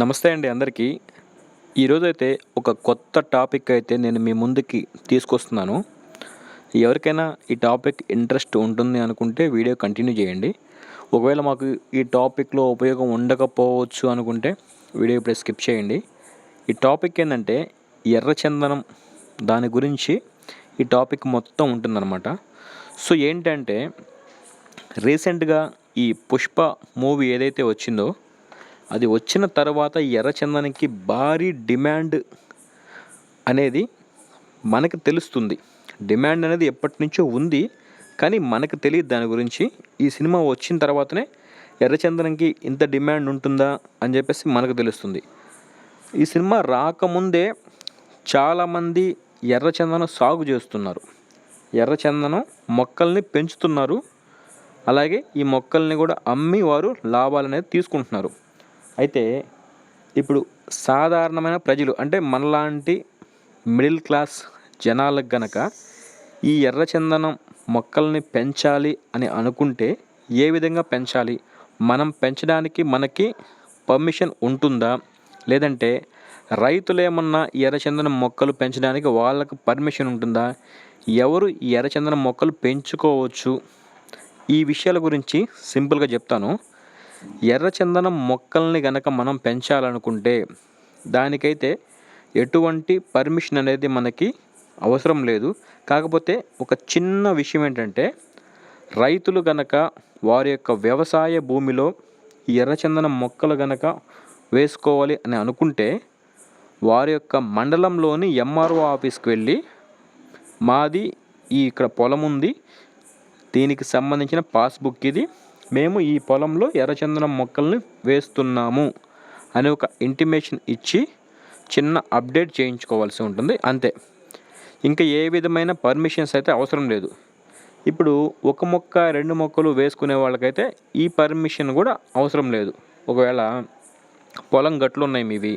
నమస్తే అండి అందరికీ. ఈరోజైతే ఒక కొత్త టాపిక్ అయితే నేను మీ ముందుకి తీసుకొస్తున్నాను. ఎవరికైనా ఈ టాపిక్ ఇంట్రెస్ట్ ఉంటుంది అనుకుంటే వీడియో కంటిన్యూ చేయండి. ఒకవేళ మాకు ఈ టాపిక్లో ఉపయోగం ఉండకపోవచ్చు అనుకుంటే వీడియో ఇప్పుడు స్కిప్ చేయండి. ఈ టాపిక్ ఏంటంటే ఎర్రచందనం దాని గురించి ఈ టాపిక్ మొత్తం ఉంటుందన్నమాట. సో ఏంటంటే రీసెంట్గా ఈ పుష్ప మూవీ ఏదైతే వచ్చిందో అది వచ్చిన తర్వాత ఎర్రచందనంకి భారీ డిమాండ్ అనేది మనకు తెలుస్తుంది. డిమాండ్ అనేది ఎప్పటి నుంచో ఉంది. కానీ మనకు తెలియదు దాని గురించి. ఈ సినిమా వచ్చిన తర్వాతనే ఎర్రచందనంకి ఇంత డిమాండ్ ఉంటుందా అని చెప్పేసి మనకు తెలుస్తుంది. ఈ సినిమా రాకముందే చాలామంది ఎర్రచందనం సాగు చేస్తున్నారు. ఎర్రచందనం మొక్కల్ని పెంచుతున్నారు. అలాగే ఈ మొక్కల్ని కూడా అమ్మి వారు లాభాలు అనేది తీసుకుంటున్నారు. అయితే ఇప్పుడు సాధారణమైన ప్రజలు అంటే మనలాంటి మిడిల్ క్లాస్ జనాలకు గనక ఈ ఎర్రచందనం మొక్కల్ని పెంచాలి అని అనుకుంటే ఏ విధంగా పెంచాలి? మనం పెంచడానికి మనకి పర్మిషన్ ఉంటుందా? లేదంటే రైతులేమన్నా ఎర్రచందనం మొక్కలు పెంచడానికి వాళ్ళకు పర్మిషన్ ఉంటుందా? ఎవరు ఎర్రచందనం మొక్కలు పెంచుకోవచ్చు? ఈ విషయాల గురించి సింపుల్గా చెప్తాను. ఎర్రచందనం మొక్కల్ని గనక మనం పెంచాలనుకుంటే దానికైతే ఎటువంటి పర్మిషన్ అనేది మనకి అవసరం లేదు. కాకపోతే ఒక చిన్న విషయం ఏంటంటే రైతులు గనక వారి యొక్క వ్యవసాయ భూమిలో ఎర్రచందనం మొక్కలు గనక వేసుకోవాలి అని అనుకుంటే వారి యొక్క మండలంలోని ఎంఆర్ఓ ఆఫీస్కి వెళ్ళి మాది ఈ ఇక్కడ పొలం ఉంది. దీనికి సంబంధించిన పాస్బుక్ ఇది. మేము ఈ పొలంలో ఎర్రచందనం మొక్కల్ని వేస్తున్నాము అని ఒక ఇంటిమేషన్ ఇచ్చి చిన్న అప్డేట్ చేయించుకోవాల్సి ఉంటుంది. అంతే. ఇంకా ఏ విధమైన పర్మిషన్స్ అయితే అవసరం లేదు. ఇప్పుడు ఒక మొక్క రెండు మొక్కలు వేసుకునే వాళ్ళకైతే ఈ పర్మిషన్ కూడా అవసరం లేదు. ఒకవేళ పొలం గట్లు ఉన్నాయి మీవి.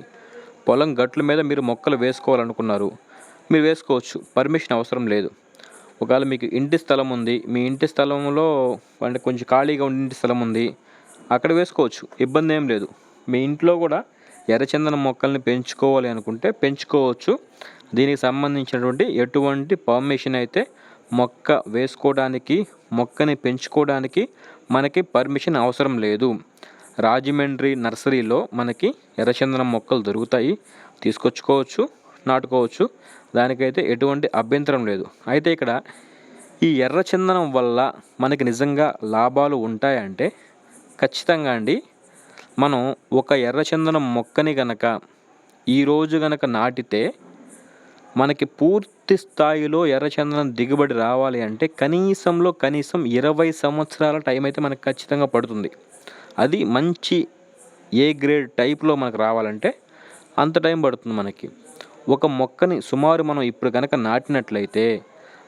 పొలం గట్ల మీద మీరు మొక్కలు వేసుకోవాలనుకున్నారు. మీరు వేసుకోవచ్చు. పర్మిషన్ అవసరం లేదు. ఒకవేళ మీకు ఇంటి స్థలం ఉంది మీ ఇంటి స్థలంలో అంటే కొంచెం ఖాళీగా ఉండే ఇంటి స్థలం ఉంది అక్కడ వేసుకోవచ్చు. ఇబ్బంది ఏం లేదు. మీ ఇంట్లో కూడా ఎర్రచందనం మొక్కల్ని పెంచుకోవాలి అనుకుంటే పెంచుకోవచ్చు. దీనికి సంబంధించినటువంటి ఎటువంటి పర్మిషన్ అయితే మొక్క వేసుకోవడానికి మొక్కని పెంచుకోవడానికి మనకి పర్మిషన్ అవసరం లేదు. రాజమండ్రి నర్సరీలో మనకి ఎర్రచందనం మొక్కలు దొరుకుతాయి. తీసుకొచ్చుకోవచ్చు. నాటుకోవచ్చు. దానికైతే ఎటువంటి అభ్యంతరం లేదు. అయితే ఇక్కడ ఈ ఎర్రచందనం వల్ల మనకి నిజంగా లాభాలు ఉంటాయంటే ఖచ్చితంగా అండి మనం ఒక ఎర్రచందనం మొక్కని గనక ఈరోజు గనక నాటితే మనకి పూర్తి స్థాయిలో ఎర్రచందనం దిగుబడి రావాలి అంటే కనీసంలో కనీసం ఇరవై సంవత్సరాల టైం అయితే మనకు ఖచ్చితంగా పడుతుంది. అది మంచి ఏ గ్రేడ్ టైప్లో మనకు రావాలంటే అంత టైం పడుతుంది మనకి. ఒక మొక్కని సుమారు మనం ఇప్పుడు కనుక నాటినట్లయితే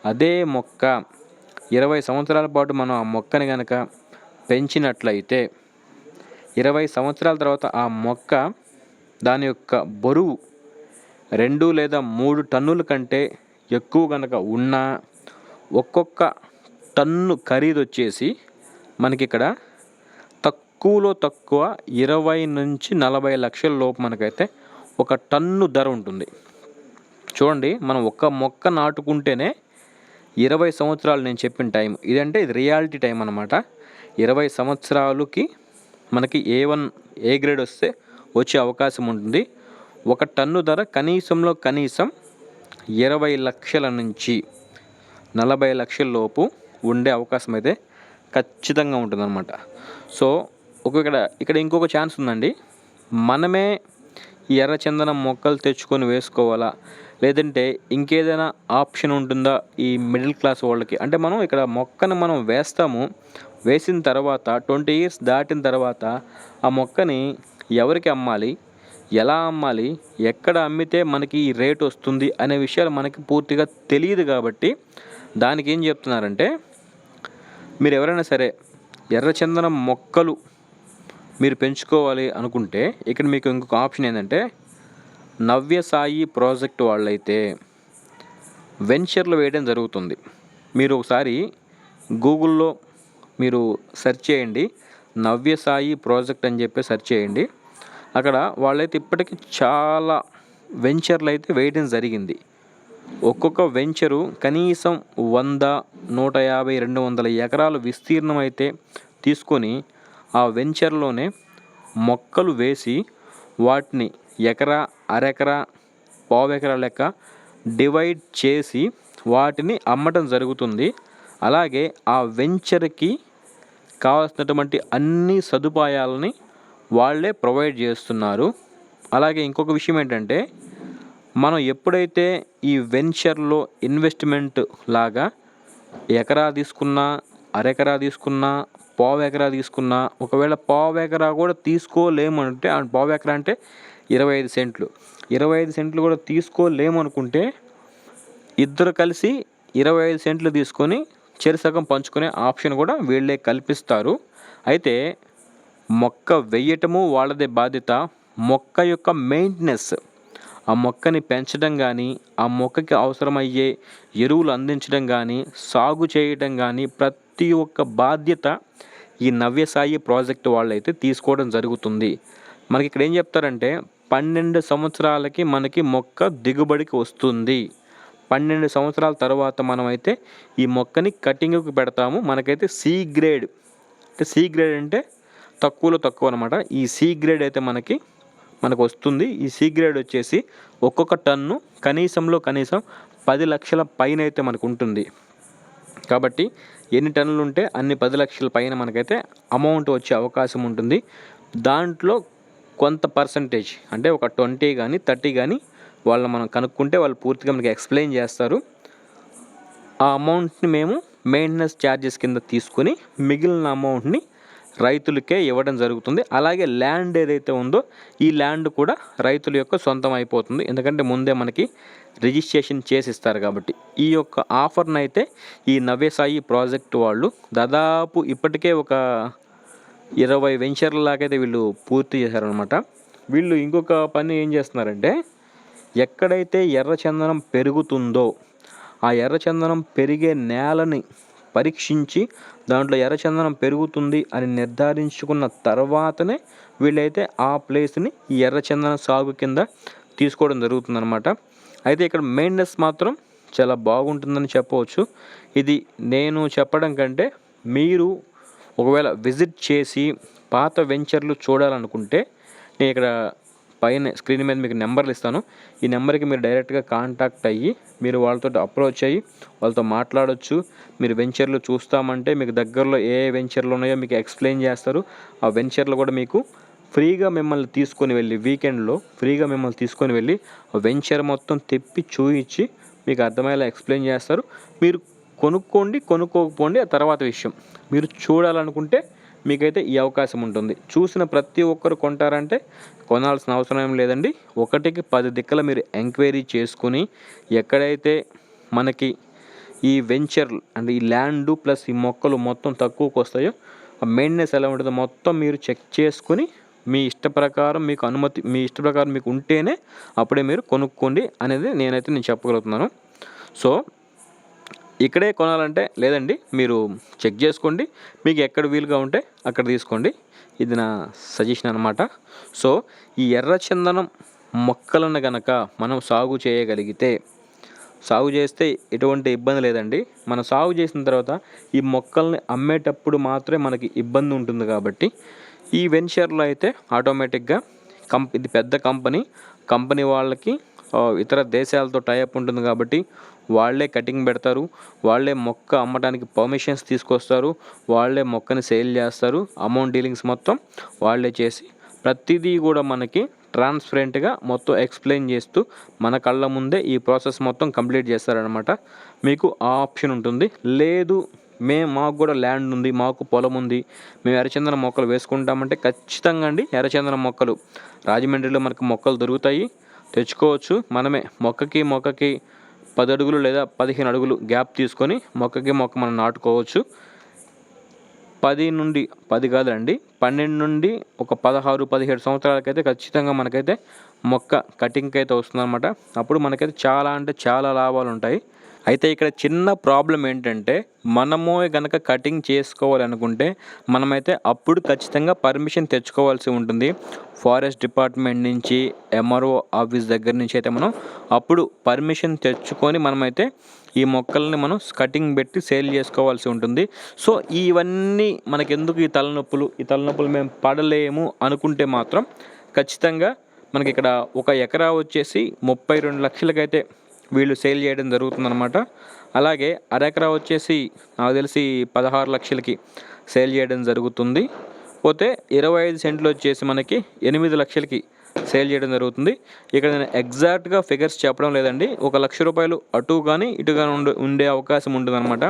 అదే మొక్క ఇరవై సంవత్సరాల పాటు మనం ఆ మొక్కని కనుక పెంచినట్లయితే ఇరవై సంవత్సరాల తర్వాత ఆ మొక్క దాని యొక్క బరువు రెండు లేదా మూడు టన్నుల కంటే ఎక్కువ కనుక ఉన్నా ఒక్కొక్క టన్ను ఖరీదు వచ్చేసి మనకి ఇక్కడ తక్కువలో తక్కువ ఇరవై నుంచి నలభై లక్షల లోపు మనకైతే ఒక టన్ను ధర ఉంటుంది. చూడండి మనం ఒక్క మొక్క నాటుకుంటేనే ఇరవై సంవత్సరాలు నేను చెప్పిన టైం. ఇదంటే ఇది రియాలిటీ టైం అనమాట ఇరవై సంవత్సరాలకి మనకి ఏ వన్ ఏ గ్రేడ్ వస్తే వచ్చే అవకాశం ఉంటుంది. ఒక టన్ను ధర కనీసంలో కనీసం ఇరవై లక్షల నుంచి నలభై లక్షల లోపు ఉండే అవకాశం అయితే ఖచ్చితంగా ఉంటుందన్నమాట. సో ఒక ఇక్కడ ఇక్కడ ఇంకొక ఛాన్స్ ఉందండి. మనమే ఎర్రచందనం మొక్కలు తెచ్చుకొని వేసుకోవాలా? లేదంటే ఇంకేదైనా ఆప్షన్ ఉంటుందా ఈ మిడిల్ క్లాస్ వాళ్ళకి? అంటే మనం ఇక్కడ మొక్కను మనం వేస్తాము వేసిన తర్వాత ట్వంటీ ఇయర్స్ దాటిన తర్వాత ఆ మొక్కని ఎవరికి అమ్మాలి? ఎలా అమ్మాలి? ఎక్కడ అమ్మితే మనకి ఈ రేట్ వస్తుంది అనే విషయాలు మనకి పూర్తిగా తెలియదు కాబట్టి దానికి ఏం చెప్తున్నారంటే మీరు ఎవరైనా సరే ఎర్రచందనం మొక్కలు మీరు పెంచుకోవాలి అనుకుంటే ఇక్కడ మీకు ఇంకొక ఆప్షన్ ఏంటంటే నవ్య సాయి ప్రాజెక్ట్ వాళ్ళైతే వెంచర్లు వేయడం జరుగుతుంది. మీరు ఒకసారి గూగుల్లో మీరు సెర్చ్ చేయండి. నవ్య సాయి ప్రాజెక్ట్ అని చెప్పి సెర్చ్ చేయండి. అక్కడ వాళ్ళైతే ఇప్పటికీ చాలా వెంచర్లు అయితే వేయడం జరిగింది. ఒక్కొక్క వెంచరు కనీసం వంద నూట యాభై రెండు వందల ఎకరాలు విస్తీర్ణం అయితే తీసుకొని ఆ వెంచర్లోనే మొక్కలు వేసి వాటిని ఎకరా అరెకరా పావెకరా లెక్క డివైడ్ చేసి వాటిని అమ్మటం జరుగుతుంది. అలాగే ఆ వెంచర్కి కావాల్సినటువంటి అన్ని సదుపాయాలని వాళ్ళే ప్రొవైడ్ చేస్తున్నారు. అలాగే ఇంకొక విషయం ఏంటంటే మనం ఎప్పుడైతే ఈ వెంచర్లో ఇన్వెస్ట్మెంట్ లాగా ఎకరా తీసుకున్నా అరెకరా తీసుకున్నా పావు ఎకరా తీసుకున్నా ఒకవేళ పావు ఎకరా కూడా తీసుకోలేము అంటే పావు ఎకరా అంటే ఇరవై ఐదు సెంట్లు. ఇరవై ఐదు సెంట్లు కూడా తీసుకోలేమనుకుంటే ఇద్దరు కలిసి ఇరవై ఐదు సెంట్లు తీసుకొని చెరిసగం పంచుకునే ఆప్షన్ కూడా వీళ్ళే కల్పిస్తారు. అయితే మొక్క వెయ్యటము వాళ్ళదే బాధ్యత. మొక్క యొక్క మెయింటెనెన్స్. ఆ మొక్కని పెంచడం కానీ ఆ మొక్కకి అవసరమయ్యే ఎరువులు అందించడం కానీ సాగు చేయడం కానీ ప్రతి ఒక్క బాధ్యత ఈ నవ్యసాయి ప్రాజెక్ట్ వాళ్ళైతే తీసుకోవడం జరుగుతుంది. మనకి ఇక్కడ ఏం చెప్తారంటే పన్నెండు సంవత్సరాలకి మనకి మొక్క దిగుబడికి వస్తుంది. పన్నెండు సంవత్సరాల తర్వాత మనమైతే ఈ మొక్కని కటింగ్కి పెడతాము. మనకైతే సి గ్రేడ్ అంటే సి గ్రేడ్ అంటే తక్కువలో తక్కువ అనమాట ఈ సి గ్రేడ్ అయితే మనకి మనకు వస్తుంది. ఈ సి గ్రేడ్ వచ్చేసి ఒక్కొక్క టన్ను కనీసంలో కనీసం పది లక్షల పైన అయితే మనకు ఉంటుంది. కాబట్టి ఎన్ని టన్నులు ఉంటే అన్ని పది లక్షల పైన మనకైతే అమౌంట్ వచ్చే అవకాశం ఉంటుంది. దాంట్లో కొంత పర్సంటేజ్ అంటే ఒక ట్వంటీ కానీ థర్టీ కానీ వాళ్ళు మనం కనుక్కుంటే వాళ్ళు పూర్తిగా మనకి ఎక్స్ప్లెయిన్ చేస్తారు. ఆ అమౌంట్ని మేము మెయింటెనెన్స్ ఛార్జెస్ కింద తీసుకొని మిగిలిన అమౌంట్ని రైతులకే ఇవ్వడం జరుగుతుంది. అలాగే ల్యాండ్ ఏదైతే ఉందో ఈ ల్యాండ్ కూడా రైతుల యొక్క సొంతం అయిపోతుంది. ఎందుకంటే ముందే మనకి రిజిస్ట్రేషన్ చేసి ఇస్తారు కాబట్టి. ఈ యొక్క ఆఫర్ని అయితే ఈ నవ్యసాయి ప్రాజెక్ట్ వాళ్ళు దాదాపు ఇప్పటికే ఒక ఇరవై వెంచర్ల లాగైతే వీళ్ళు పూర్తి చేశారనమాట వీళ్ళు ఇంకొక పని ఏం చేస్తున్నారంటే ఎక్కడైతే ఎర్రచందనం పెరుగుతుందో ఆ ఎర్రచందనం పెరిగే నేలని పరీక్షించి దాంట్లో ఎర్రచందనం పెరుగుతుంది అని నిర్ధారించుకున్న తర్వాతనే వీళ్ళైతే ఆ ప్లేస్ని ఈ ఎర్రచందనం సాగు కింద తీసుకోవడం జరుగుతుందన్నమాట. అయితే ఇక్కడ మెయింటెనెన్స్ మాత్రం చాలా బాగుంటుందని చెప్పవచ్చు. ఇది నేను చెప్పడం కంటే మీరు ఒకవేళ విజిట్ చేసి పాత వెంచర్లు చూడాలనుకుంటే నేను ఇక్కడ పైన స్క్రీన్ మీద మీకు నెంబర్లు ఇస్తాను. ఈ నెంబర్కి మీరు డైరెక్ట్గా కాంటాక్ట్ అయ్యి మీరు వాళ్ళతో అప్రోచ్ అయ్యి వాళ్ళతో మాట్లాడొచ్చు. మీరు వెంచర్లు చూస్తామంటే మీకు దగ్గరలో ఏ వెంచర్లు ఉన్నాయో మీకు ఎక్స్ప్లెయిన్ చేస్తారు. ఆ వెంచర్లు కూడా మీకు ఫ్రీగా మిమ్మల్ని తీసుకొని వెళ్ళి వీకెండ్లో ఫ్రీగా మిమ్మల్ని తీసుకొని వెళ్ళి ఆ వెంచర్ మొత్తం తెప్పి చూయించి మీకు అర్థమయ్యేలా ఎక్స్ప్లెయిన్ చేస్తారు. మీరు కొనుక్కోండి కొనుక్కోకపోండి ఆ తర్వాత విషయం. మీరు చూడాలనుకుంటే మీకైతే ఈ అవకాశం ఉంటుంది. చూసిన ప్రతి ఒక్కరు కొంటారంటే కొనాల్సిన అవసరం ఏం లేదండి. ఒకటికి పది దిక్కల మీరు ఎంక్వైరీ చేసుకుని ఎక్కడైతే మనకి ఈ వెంచర్ అంటే ఈ ల్యాండ్ ప్లస్ ఈ మొక్కలు మొత్తం తక్కువకు వస్తాయో ఆ మెయింటెనెన్స్ ఎలా ఉంటుందో మొత్తం మీరు చెక్ చేసుకుని మీ ఇష్ట ప్రకారం మీకు అనుమతి మీ ఇష్ట ప్రకారం మీకు ఉంటేనే అప్పుడే మీరు కొనుక్కోండి అనేది నేనైతే నేను చెప్పగలుగుతున్నాను. సో ఇక్కడే కొనాలంటే లేదండి మీరు చెక్ చేసుకోండి మీకు ఎక్కడ వీలుగా ఉంటే అక్కడ తీసుకోండి. ఇది నా సజెషన్ అనమాట సో ఈ ఎర్రచందనం మొక్కలను గనక మనం సాగు చేయగలిగితే సాగు చేస్తే ఎటువంటి ఇబ్బంది లేదండి. మనం సాగు చేసిన తర్వాత ఈ మొక్కల్ని అమ్మేటప్పుడు మాత్రమే మనకి ఇబ్బంది ఉంటుంది కాబట్టి ఈ వెంచర్లో అయితే ఆటోమేటిక్గా కం ఇది పెద్ద కంపెనీ కంపెనీ వాళ్ళకి ఇతర దేశాలతో టైఅప్ ఉంటుంది కాబట్టి వాళ్ళే కటింగ్ పెడతారు వాళ్ళే మొక్క అమ్మడానికి పర్మిషన్స్ తీసుకొస్తారు వాళ్ళే మొక్కని సేల్ చేస్తారు అమౌంట్ డీలింగ్స్ మొత్తం వాళ్ళే చేసి ప్రతిదీ కూడా మనకి ట్రాన్స్పరెంట్గా మొత్తం ఎక్స్ప్లెయిన్ చేస్తూ మన కళ్ళ ముందే ఈ ప్రాసెస్ మొత్తం కంప్లీట్ చేస్తారనమాట మీకు ఆ ఆప్షన్ ఉంటుంది. లేదు మేము మాకు కూడా ల్యాండ్ ఉంది మాకు పొలం ఉంది మేము ఎర్రచందన మొక్కలు వేసుకుంటామంటే ఖచ్చితంగా అండి ఎర్రచందన మొక్కలు. రాజమండ్రిలో మనకు మొక్కలు దొరుకుతాయి తెచ్చుకోవచ్చు మనమే. మొక్కకి మొక్కకి పది అడుగులు లేదా పదిహేను అడుగులు గ్యాప్ తీసుకొని మొక్కకి మొక్క మనం నాటుకోవచ్చు. పది నుండి పది కాదండి పన్నెండు నుండి ఒక పదహారు పదిహేడు సంవత్సరాలకైతే ఖచ్చితంగా మనకైతే మొక్క కటింగ్కి అయితే వస్తుందన్నమాట. అప్పుడు మనకైతే చాలా అంటే చాలా లాభాలు ఉంటాయి అయితే ఇక్కడ చిన్న ప్రాబ్లం ఏంటంటే మనము గనక కటింగ్ చేసుకోవాలనుకుంటే మనమైతే అప్పుడు ఖచ్చితంగా పర్మిషన్ తెచ్చుకోవాల్సి ఉంటుంది. ఫారెస్ట్ డిపార్ట్మెంట్ నుంచి ఎంఆర్ఓ ఆఫీస్ దగ్గర నుంచి అయితే మనం అప్పుడు పర్మిషన్ తెచ్చుకొని మనమైతే ఈ మొక్కల్ని మనం కటింగ్ పెట్టి సేల్ చేసుకోవాల్సి ఉంటుంది. సో ఇవన్నీ మనకెందుకు ఈ తలనొప్పులు? ఈ తలనొప్పులు మేము పడలేము అనుకుంటే మాత్రం ఖచ్చితంగా మనకి ఇక్కడ ఒక ఎకరా వచ్చేసి ముప్పై రెండు లక్షలకైతే వీళ్ళు సేల్ చేయడం జరుగుతుందన్నమాట. అలాగే అరెకరా వచ్చేసి నాకు తెలిసి పదహారు లక్షలకి సేల్ చేయడం జరుగుతుంది. పోతే ఇరవై ఐదు సెంట్లు వచ్చేసి మనకి ఎనిమిది లక్షలకి సేల్ చేయడం జరుగుతుంది. ఇక్కడ నేను ఎగ్జాక్ట్గా ఫిగర్స్ చెప్పడం లేదండి. ఒక లక్ష రూపాయలు అటు కానీ ఇటు కానీ ఉండే ఉండే అవకాశం ఉంటుందన్నమాట.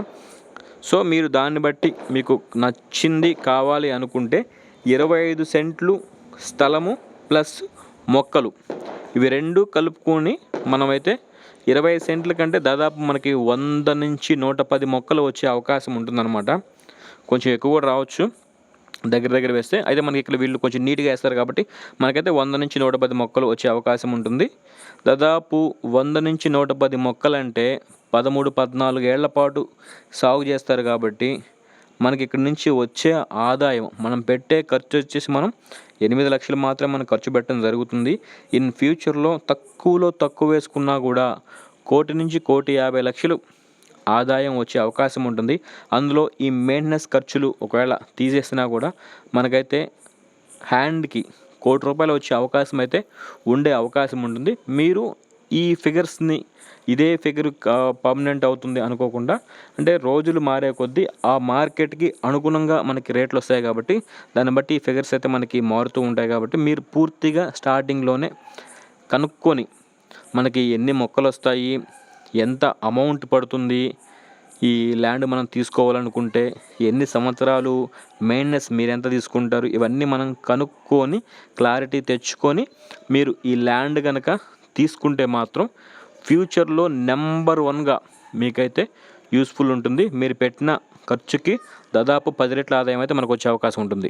సో మీరు దాన్ని బట్టి మీకు నచ్చింది కావాలి అనుకుంటే ఇరవై ఐదు సెంట్లు స్థలము ప్లస్ మొక్కలు. ఇవి రెండు కలుపుకొని మనమైతే ఇరవై సెంట్ల కంటే దాదాపు మనకి వంద నుంచి నూట పది మొక్కలు వచ్చే అవకాశం ఉంటుందన్నమాట. కొంచెం ఎక్కువ కూడా రావచ్చు. దగ్గర దగ్గర వేస్తే అయితే మనకి ఇక్కడ వీళ్ళు కొంచెం నీట్గా వేస్తారు కాబట్టి మనకైతే వంద నుంచి నూట పది మొక్కలు వచ్చే అవకాశం ఉంటుంది. దాదాపు వంద నుంచి నూట పది మొక్కలంటే పదమూడు పద్నాలుగు ఏళ్ళ పాటు సాగు చేస్తారు కాబట్టి మనకి ఇక్కడ నుంచి వచ్చే ఆదాయం మనం పెట్టే ఖర్చు వచ్చేసి మనం ఎనిమిది లక్షలు మాత్రమే మనం ఖర్చు పెట్టడం జరుగుతుంది. ఇన్ ఫ్యూచర్లో తక్కువలో తక్కువ వేసుకున్నా కూడా కోటి నుంచి కోటి యాభై లక్షలు ఆదాయం వచ్చే అవకాశం ఉంటుంది. అందులో ఈ మెయింటెనెన్స్ ఖర్చులు ఒకవేళ తీసేసినా కూడా మనకైతే హ్యాండ్కి కోటి రూపాయలు వచ్చే అవకాశం అయితే ఉండే అవకాశం ఉంటుంది. మీరు ఈ ఫిగర్స్ని ఇదే ఫిగర్ పర్మనెంట్ అవుతుంది అనుకోకుండా అంటే రోజులు మారే కొద్దీ ఆ మార్కెట్కి అనుగుణంగా మనకి రేట్లు వస్తాయి కాబట్టి దాన్ని బట్టి ఈ ఫిగర్స్ అయితే మనకి మారుతూ ఉంటాయి కాబట్టి మీరు పూర్తిగా స్టార్టింగ్లోనే కనుక్కొని మనకి ఎన్ని మొక్కలు వస్తాయి ఎంత అమౌంట్ పడుతుంది ఈ ల్యాండ్ మనం తీసుకోవాలనుకుంటే ఎన్ని సంవత్సరాలు మెయింటెనెన్స్ మీరు ఎంత తీసుకుంటారు ఇవన్నీ మనం కనుక్కొని క్లారిటీ తెచ్చుకొని మీరు ఈ ల్యాండ్ కనుక తీసుకుంటే మాత్రం ఫ్యూచర్లో నెంబర్ వన్గా మీకైతే యూస్ఫుల్ ఉంటుంది. మీరు పెట్టిన ఖర్చుకి దాదాపు పది రెట్ల ఆదాయం అయితే మనకు వచ్చే అవకాశం ఉంటుంది.